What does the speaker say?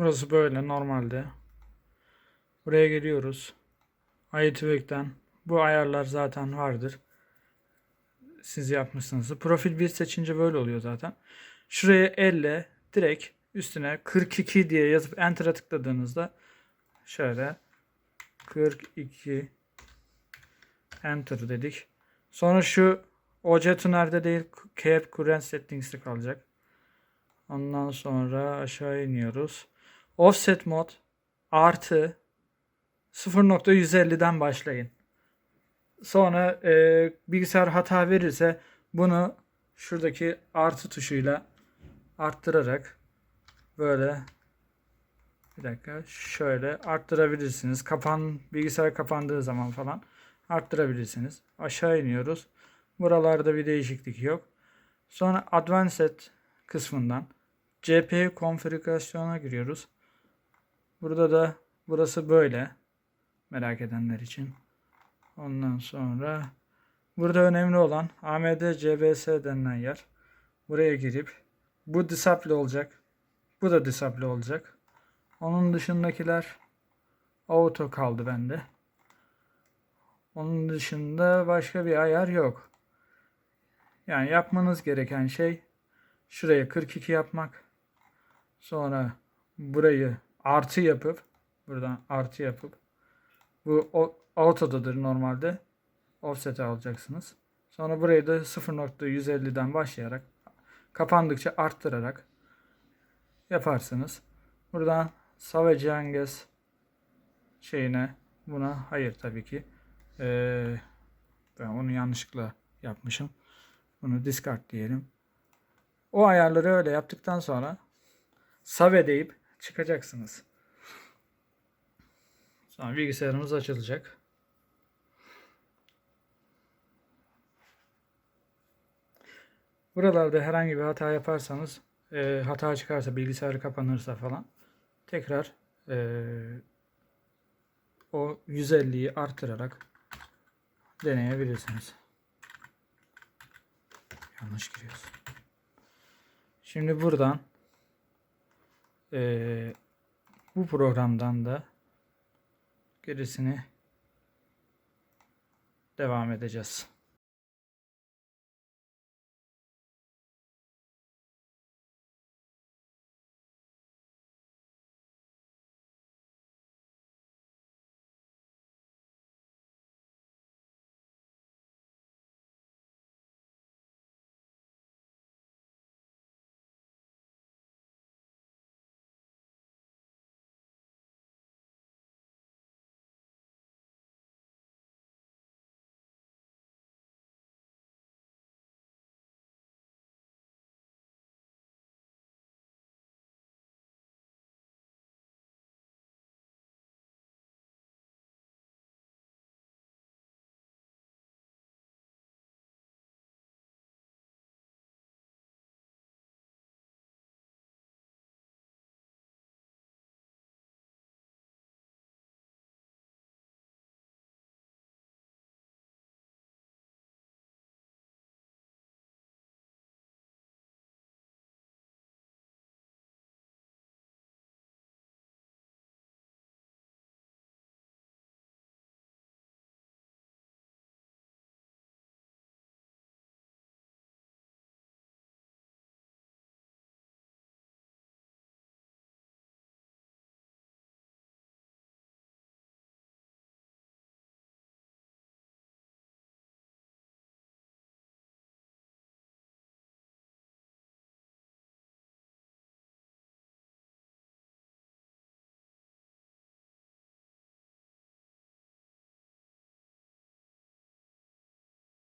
Burası böyle normalde. Buraya geliyoruz. iTube'den bu ayarlar zaten vardır. Siz yapmışsınız. Profil 1 seçince böyle oluyor zaten. Şuraya elle direkt üstüne 42 diye yazıp enter'a tıkladığınızda şöyle 42 enter dedik. Sonra şu OC Tuner'de değil Cap Current Settings'te kalacak. Ondan sonra aşağı iniyoruz. Offset mod artı 0.150'den başlayın. Sonra e, bilgisayar hata verirse bunu şuradaki artı tuşuyla arttırarak böyle bir dakika şöyle arttırabilirsiniz. Kapan bilgisayar kapandığı zaman falan arttırabilirsiniz. Aşağı iniyoruz. Buralarda bir değişiklik yok. Sonra Advanced kısmından CPU konfigürasyona giriyoruz. Burada da burası böyle. Merak edenler için. Ondan sonra burada önemli olan AMD CBS denilen yer. Buraya girip bu disable olacak. Bu da disable olacak. Onun dışındakiler auto kaldı bende. Onun dışında başka bir ayar yok. Yani yapmanız gereken şey şuraya 42 yapmak. Sonra burayı artı yapıp buradan artı yapıp bu o- auto'dadır normalde. Offset'e alacaksınız. Sonra burayı da 0.150'den başlayarak kapandıkça arttırarak yaparsınız. Buradan Savage Angus şeyine buna hayır tabii ki. Ee, ben onu yanlışlıkla yapmışım. Bunu discard diyelim. O ayarları öyle yaptıktan sonra save deyip çıkacaksınız. Sonra bilgisayarımız açılacak. Buralarda herhangi bir hata yaparsanız e, hata çıkarsa bilgisayarı kapanırsa falan tekrar e, o 150'yi artırarak deneyebilirsiniz. Yanlış giriyoruz. Şimdi buradan e, bu programdan da gerisini devam edeceğiz.